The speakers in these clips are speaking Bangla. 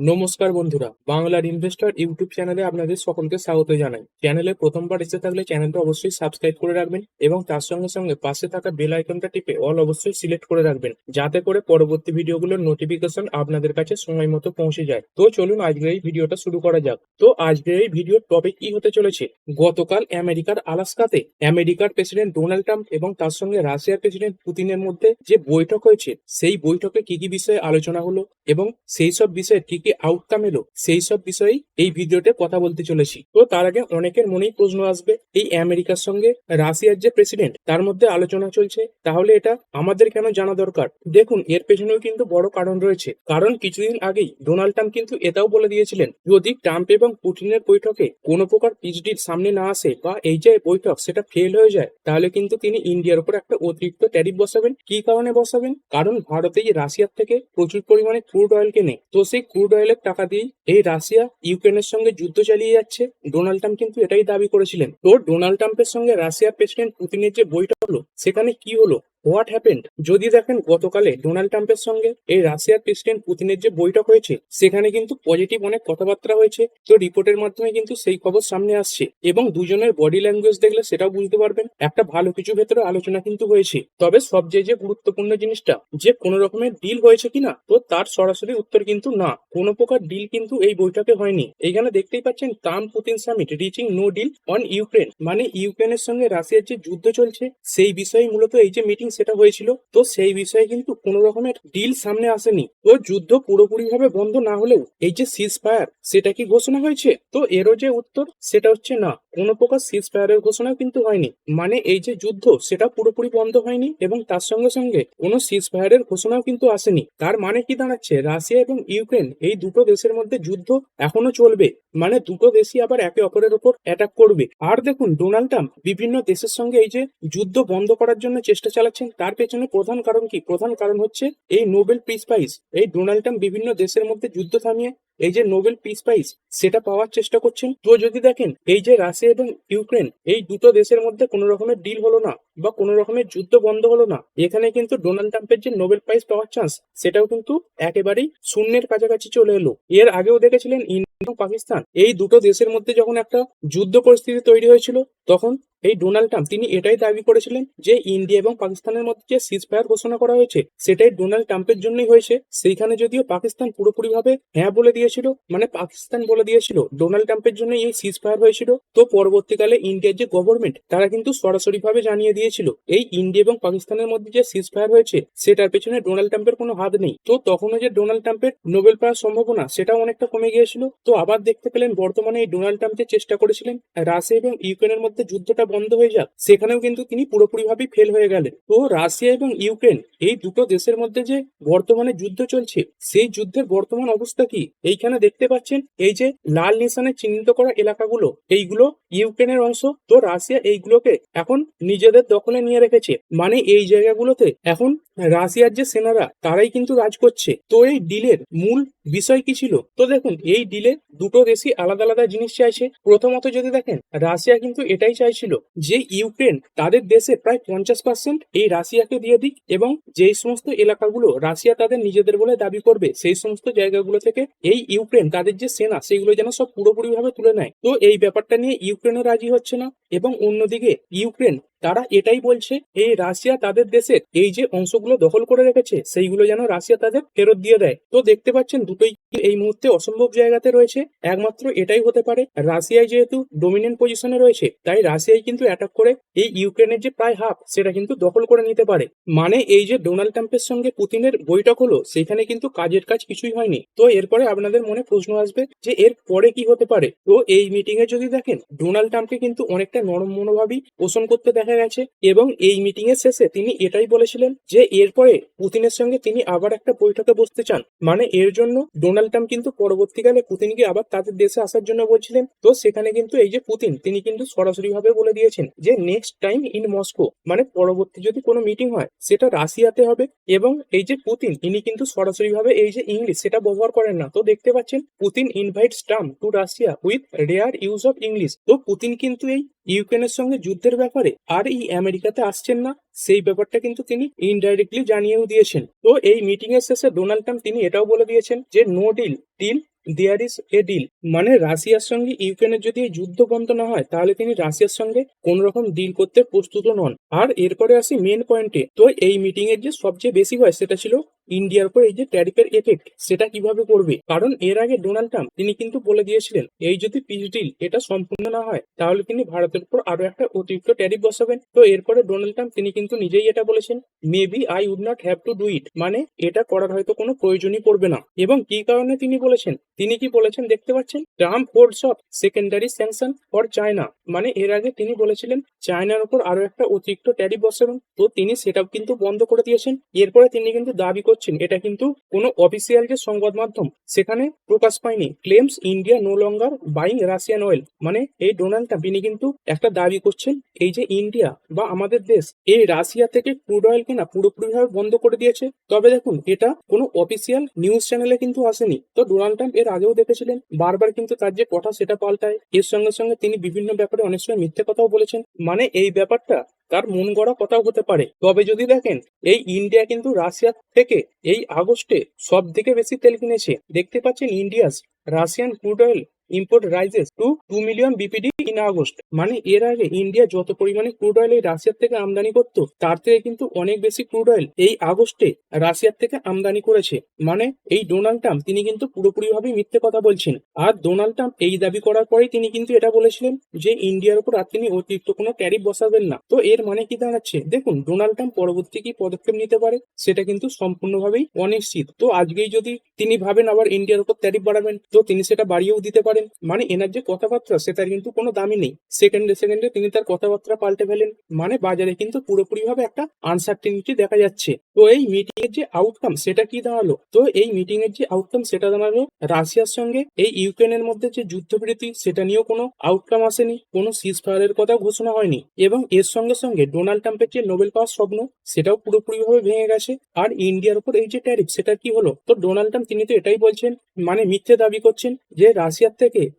নমস্কার বন্ধুরা, বাংলার ইনভেস্টর ইউটিউব চ্যানেলে আপনাদের সকলকে স্বাগত জানাই। চ্যানেলে প্রথমবার এসে থাকলে চ্যানেলটা অবশ্যই সাবস্ক্রাইব করে রাখবেন এবং তার সঙ্গে সঙ্গে পাশে থাকা বেল আইকনটা টিপে অল অবশ্যই সিলেক্ট করে রাখবেন, যাতে করে পরবর্তী ভিডিওগুলোর নোটিফিকেশন আপনাদের কাছে সময় মতো পৌঁছে যায়। তো চলুন আজকের এই ভিডিওটা শুরু করা যাক। তো আজকের এই ভিডিওর টপিক কি হতে চলেছে? গতকাল আমেরিকার আলাস্কাতে আমেরিকার প্রেসিডেন্ট ডোনাল্ড ট্রাম্প এবং তার সঙ্গে রাশিয়ার প্রেসিডেন্ট পুতিনের মধ্যে যে বৈঠক হয়েছে, সেই বৈঠকে কি কি বিষয়ে আলোচনা হলো এবং সেই সব বিষয়ে কি কি আউটকাম এলো? সেই সব বিষয়েই এই ভিডিওতে কথা বলতে চলেছি। তো তার আগে অনেকের মনেই প্রশ্ন আসবে, এই আমেরিকার সঙ্গে রাশিয়ার যে প্রেসিডেন্ট তার মধ্যে আলোচনা চলছে। তাহলে এটা আমাদের কেন জানা দরকার? দেখুন, এর পেছনেও কিন্তু বড় কারণ রয়েছে। কারণ কিছুদিন আগেই ডোনাল্ড ট্রাম্প কিন্তু এটাও বলে দিয়েছিলেন, যদি ট্রাম্প এবং পুটিনের বৈঠকে কোনো প্রকার পিচডির সামনে না আসে বা এই যে বৈঠক সেটা ফেল হয়ে যায়, তাহলে কিন্তু তিনি ইন্ডিয়ার উপর একটা অতিরিক্ত ট্যারিফ বসাবেন। কি কারণে বসাবেন? কারণ ভারতেই রাশিয়ার থেকে প্রচুর পরিমাণে ক্রুড অয়েল কেনে। তো সেই ক্রুড অয়েলের টাকা দিয়েই এই রাশিয়া ইউক্রেনের সঙ্গে যুদ্ধ চালিয়ে যাচ্ছে। ডোনাল্ড ট্রাম্প কিন্তু এটাই দাবি করেছিলেন। তো ডোনাল্ড ট্রাম্পের সঙ্গে রাশিয়ার প্রেসিডেন্ট পুতিনের যে বইটা হলো, সেখানে কি হলো? হোয়াট হ্যাপেন্ড যদি দেখেন গতকালে ডোনাল্ড ট্রাম্পের সঙ্গে এই রাশিয়ার প্রেসিডেন্ট পুতিনের যে বৈঠক হয়েছে, সেখানে কিন্তু পজিটিভ অনেক কথাবার্তা হয়েছে। তো রিপোর্টের মাধ্যমে কিন্তু সেই খবর সামনে আসছে এবং দুজনের বডি ল্যাঙ্গুয়েজ দেখলে সেটাও বুঝতে পারবেন। একটা ভালো কিছু ভেতরে আলোচনা কিন্তু হয়েছে। তবে সবচেয়ে যে গুরুত্বপূর্ণ জিনিসটা, যে কোনো রকমের ডিল হয়েছে কিনা, তো তার সরাসরি উত্তর কিন্তু না। কোনো প্রকার ডিল কিন্তু এই বৈঠকে হয়নি। এখানে দেখতেই পাচ্ছেন Trump Putin summit reaching no deal on Ukraine মানে ইউক্রেনের সঙ্গে রাশিয়ার যে যুদ্ধ চলছে, সেই বিষয়ে মূলত এই যে মিটিং সেটা হয়েছিল। তো সেই বিষয়ে কিন্তু কোন রকমের ডিল সামনে আসেনি। তো যুদ্ধ পুরোপুরি ভাবে বন্ধ না হলেও এই যে সিজ ফায়ার সেটা কি ঘোষণা হয়েছে? তো এরও যে উত্তর, সেটা হচ্ছে না। কোনো প্রকার সিজ ফায়ারের ঘোষণাও কিন্তু হয়নি। মানে এই যে যুদ্ধ, সেটা পুরোপুরি বন্ধ হয়নি এবং তার সঙ্গে সঙ্গে কোনো সিজ ফায়ারের ঘোষণাও কিন্তু আসেনি। তার মানে কি দাঁড়াচ্ছে? রাশিয়া এবং ইউক্রেন, এই দুটো দেশের মধ্যে যুদ্ধ এখনও চলবে। মানে দুটো দেশই আবার একে অপরের উপর অ্যাটাক করবে। আর দেখুন ডোনাল্ড ট্রাম্প বিভিন্ন দেশের সঙ্গে এই যে যুদ্ধ বন্ধ করার জন্য চেষ্টা চালাচ্ছেন তার পেছনে প্রধান কারণ কি? প্রধান কারণ হচ্ছে এই নোবেল পিস প্রাইজ এই ডোনাল্ড ট্রাম্প বিভিন্ন দেশের মধ্যে যুদ্ধ থামিয়ে এই যে নোবেল পিস প্রাইজ সেটা পাওয়ার চেষ্টা করছেন। তো যদি দেখেন, এই যে রাশিয়া এবং ইউক্রেন, এই দুটো দেশের মধ্যে কোনো রকমের ডিল হলো না। বা কোনো রকমের যুদ্ধ বন্ধ হলো না। এখানে কিন্তু ডোনাল্ড ট্রাম্পের যে নোবেল প্রাইজ পাওয়ার চান্স সেটাও কিন্তু একেবারেই শূন্যের কাছাকাছি চলে এলো। এর আগেও দেখেছিলেন ইন্ডিয়া পাকিস্তান। এই দুটো দেশের মধ্যে যখন একটা যুদ্ধ পরিস্থিতি তৈরি হয়েছিল, তখন এই ডোনাল্ড ট্রাম্প তিনি এটাই দাবি করেছিলেন যে ইন্ডিয়া এবং পাকিস্তানের মধ্যে যে সিজ ফায়ার ঘোষণা করা হয়েছে, সেটাই ডোনাল্ড ট্রাম্পের জন্যই হয়েছে। সেইখানে যদিও পাকিস্তান পুরোপুরিভাবে হ্যাঁ বলে দিয়েছিল মানে পাকিস্তান বলে দিয়েছিল ডোনাল্ড ট্রাম্পের জন্য এই সিজ ফায়ার হয়েছিল, তো পরবর্তীকালে ইন্ডিয়ার যে গভর্নমেন্ট তারা কিন্তু সরাসরিভাবে জানিয়ে দিয়েছিল। এই ইন্ডিয়া এবং পাকিস্তানের মধ্যে যে সিজ ফায়ার হয়েছে, সেটার পেছনে ডোনাল্ড ট্রাম্পের কোনো হাত নেই। তো তখনও যে ডোনাল্ড ট্রাম্পের নোবেল পাওয়ার সম্ভাবনা, সেটাও অনেকটা কমে গিয়েছিল। তো আবার দেখতে পেলেন, বর্তমানে এই ডোনাল্ড ট্রাম্প যে চেষ্টা করেছিলেন, রাশিয়া এবং ইউক্রেনের মধ্যে যুদ্ধটা বন্ধ হয়ে যাক, সেখানেও কিন্তু তিনি পুরোপুরিভাবে ফেল হয়ে গেলেন। তো রাশিয়া এবং ইউক্রেন, এই দুটো দেশের মধ্যে যে বর্তমানে যুদ্ধ চলছে, সেই যুদ্ধের বর্তমান অবস্থা কি? এইখানে দেখতে পাচ্ছেন, এই যে লাল নিশানে চিহ্নিত করা এলাকাগুলো, এইগুলো ইউক্রেনের অংশ। তো রাশিয়া এইগুলোকে এখন নিজেদের দখলে নিয়ে রেখেছে। মানে এই জায়গাগুলোতে এখন রাশিয়ার যে সেনারা, তারাই কিন্তু রাজ করছে। তো এই ডিলের মূল বিষয় কি ছিল? তো দেখুন, এই ডিলে দুটো দেশই আলাদা আলাদা জিনিস চাইছে। প্রথমত যদি দেখেন, রাশিয়া কিন্তু এটাই চাইছিল যে ইউক্রেন তাদের দেশে প্রায় পঞ্চাশ পার্সেন্ট এই রাশিয়াকে দিয়ে দিক এবং যেই সমস্ত এলাকাগুলো রাশিয়া তাদের নিজেদের বলে দাবি করবে, সেই সমস্ত জায়গাগুলো থেকে এই ইউক্রেন তাদের যে সেনা, সেগুলো যেন সব পুরোপুরিভাবে তুলে নেয়। তো এই ব্যাপারটা নিয়ে ইউক্রেনও রাজি হচ্ছে না এবং অন্যদিকে ইউক্রেন তারা এটাই বলছে, এই রাশিয়া তাদের দেশের এই যে অংশগুলো দখল করে রেখেছে, সেইগুলো যেন রাশিয়া তাদের ফেরত দিয়ে দেয়। তো দেখতে পাচ্ছেন দুটোই এই মুহূর্তে অসম্ভব জায়গাতে রয়েছে? একমাত্র এটাই হতে পারে রাশিয়ায় যেহেতু ডোমিনেন্ট পজিশনে রয়েছে, তাই রাশিয়াই কিন্তু অ্যাটাক করে এই ইউক্রেনের যে প্রায় হাফ সেটা কিন্তু দখল করে নিতে পারে। মানে এই যে ডোনাল্ড ট্রাম্পের সঙ্গে পুতিনের বৈঠক হলো, সেখানে কিন্তু কাজের কাজ কিছুই হয়নি। তো এরপরে আপনাদের মনে প্রশ্ন আসবে যে এর পরে কি হতে পারে? তো এই মিটিং এ যদি দেখেন, ডোনাল্ড ট্রাম্পকে কিন্তু অনেকটা নরম মনোভাবই পোষণ করতে দেখা গেছে এবং এই মিটিং এর শেষে তিনি এটাই বলেছিলেন যে এরপরে পুতিনের সঙ্গে তিনি আবার একটা বৈঠকে বসতে চান। মানে এর জন্য ডোনাল্ড ট্রাম্প কিন্তু পরবর্তীকালে পুতিনকে আবার তাদের দেশে আসার জন্য বলছিলেন। তো সেখানে কিন্তু এই যে পুতিন, তিনি কিন্তু সরাসরি ভাবে বলে দিয়েছেন যে নেক্সট টাইম ইন মস্কো মানে পরবর্তী যদি কোনো মিটিং হয়, সেটা রাশিয়াতে হবে। এবং এই যে পুতিন ইনি কিন্তু সরাসরি ভাবে এই যে ইংলিশ, সেটা ব্যবহার করেন না। তো দেখতে পাচ্ছেন, Putin invite Trump to Russia with rare use of English তো পুতিন কিন্তু এই ইউক্রেনের সঙ্গে যুদ্ধের ব্যাপারে আর এই আমেরিকাতে আসছেন না। সেই ব্যাপারটা কিন্তু তিনি ইনডাইরেক্টলি জানিয়েও দিয়েছেন। তো এই মিটিং এর শেষে ডোনাল্ড ট্রাম্প তিনি এটাও বলে দিয়েছেন যে no deal deal there is a deal মানে রাশিয়ার সঙ্গে ইউক্রেনের যদি যুদ্ধ বন্ধ না হয়, তাহলে তিনি রাশিয়ার সঙ্গে কোন রকম ডিল করতে প্রস্তুত নন। আর এরপরে আসি মেন পয়েন্টে তো এই মিটিং এর যে সবচেয়ে বেশি হয়, সেটা ছিল ইন্ডিয়ার উপর এই যে ট্যারিফের এফেক্ট সেটা কীভাবে করবে কারণ এর আগে ডোনাল্ড ট্রাম্প তিনি কিন্তু বলে দিয়েছিলেন, এই যদি পিস ডিল এটা সম্পূর্ণ না হয়, তাহলে তিনি ভারতের উপর আরও একটা অতিরিক্ত ট্যারিফ বসাবেন। তো এরপরে ডোনাল্ড ট্রাম্প তিনি কিন্তু নিজেই এটা বলেছেন maybe I would not have to do it মানে এটা করার হয়তো কোনো প্রয়োজনই পড়বে না। এবং কি কারণে তিনি বলেছেন? তিনি কি বলেছেন দেখতে পাচ্ছেন? Trump holds off secondary sanction for China মানে এর আগে তিনি বলেছিলেন চায়নার উপর আরও একটা অতিরিক্ত ট্যারিফ বসাবেন। তো তিনি সেটাও কিন্তু বন্ধ করে দিয়েছেন। এরপরে তিনি কিন্তু দাবি এটা কিন্তু কোনো অফিসিয়াল যে সংবাদ মাধ্যম, সেখানে প্রকাশ পায়নি। Claims India no longer buying Russian oil মানে এই ডোনাল্ড ট্রাম্প কিন্তু একটা দাবি করছেন, এই যে ইন্ডিয়া বা আমাদের দেশ এই রাশিয়া থেকে ক্রুড অয়েল কেনা পুরোপুরিভাবে বন্ধ করে দিয়েছে। তবে দেখুন, এটা কোনো অফিসিয়াল নিউজ চ্যানেলে কিন্তু আসেনি। তো ডোনাল্ড ট্রাম্প এর আগেও দেখেছিলেন, বারবার কিন্তু তার যে কথা, সেটা পাল্টায়। এর সঙ্গে সঙ্গে তিনি বিভিন্ন ব্যাপারে অনেক সময় মিথ্যে কথাও বলেছেন। মানে এই ব্যাপারটা তার মন গড়া কথাও হতে পারে। তবে যদি দেখেন, এই ইন্ডিয়া কিন্তু রাশিয়া থেকে এই আগস্টে সব থেকে বেশি তেল কিনেছে। দেখতে পাচ্ছেন India's, Russian crude oil import rises to two million BPD in August মানে এর আগে ইন্ডিয়া যত পরিমাণে ক্রুড অয়েল এই রাশিয়ার থেকে আমদানি করত, তার থেকে কিন্তু অনেক বেশি ক্রুড অয়েল এই আগস্টে রাশিয়ার থেকে আমদানি করেছে। মানে এই ডোনাল্ড ট্রাম্প তিনি কিন্তু পুরোপুরিভাবে মিথ্যে কথা বলছেন। আর ডোনাল্ড ট্রাম্প এই দাবি করার পরে তিনি কিন্তু এটা বলেছিলেন যে ইন্ডিয়ার উপর আর তিনি অতিরিক্ত কোনো ট্যারিফ বসাবেন না। তো এর মানে কি দাঁড়াচ্ছে? দেখুন ডোনাল্ড ট্রাম্প পরবর্তী কি পদক্ষেপ নিতে পারে, সেটা কিন্তু সম্পূর্ণভাবেই অনিশ্চিত। তো আজকেই যদি তিনি ভাবেন আবার ইন্ডিয়ার উপর ট্যারিফ বাড়াবেন, তো তিনি সেটা বাড়িয়েও দিতে পারেন। মানে এনার যে কথাবার্তা সেটার কিন্তু কোনো দামই নেই। সেকেন্ডে সেকেন্ডে তিনি তার কথাবার্তা পাল্টে ফেলেন। মানে বাজারে কিন্তু পুরোপুরিভাবে একটা আনসার্টেনিটি দেখা যাচ্ছে। তো এই মিটিং এর যে আউটকাম সেটা কি দাঁড়াল? তো এই মিটিং এর যে আউটকাম সেটা দাঁড়াল রাশিয়ার সঙ্গে। এই ইউক্রেনের মধ্যে যে যুদ্ধবিরতি, সেটা নিয়েও কোনো আউটকাম আসেনি। কোনো সিজ ফায়ারের কথা ঘোষণা হয়নি। এবং এর সঙ্গে সঙ্গে ডোনাল্ড ট্রাম্পের যে নোবেল পাওয়ার স্বপ্ন, সেটাও পুরোপুরিভাবে ভেঙে গেছে। আর ইন্ডিয়ার উপর এই যে ট্যারিফ সেটা কি হলো? তো ডোনাল্ড ট্রাম্প তিনি তো এটাই বলছেন মানে মিথ্যে দাবি করছেন যে রাশিয়ার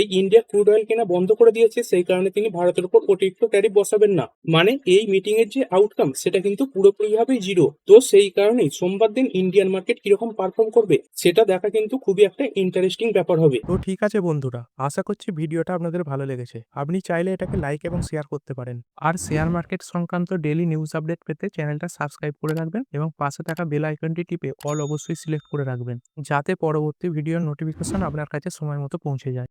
এই ইন্ডিয়া ক্রুড অয়েল কেনা বন্ধ করে দিয়েছে, সেই কারণে তিনি ভারতের উপর অতিরিক্ত ট্যারিফ বসাবেন না। মানে এই মিটিং এর যে আউটকাম সেটা কিন্তু পুরোপুরিভাবে জিরো তো সেই কারণেই সোমবার দিন ইন্ডিয়ান মার্কেট কীরকম পারফর্ম করবে, সেটা দেখা কিন্তু খুবই একটা ইন্টারেস্টিং ব্যাপার হবে। তো ঠিক আছে বন্ধুরা, আশা করছি ভিডিওটা আপনাদের ভালো লেগেছে। আপনি চাইলে এটাকে লাইক এবং শেয়ার করতে পারেন। আর শেয়ার মার্কেট সংক্রান্ত ডেলি নিউজ আপডেট পেতে চ্যানেলটা সাবস্ক্রাইব করে রাখবেন এবং পাশে থাকা বেল আইকনটি টিপে অল অবশ্যই সিলেক্ট করে রাখবেন, যাতে পরবর্তী ভিডিওর নোটিফিকেশন আপনার কাছে সময় মতো পৌঁছে যায়।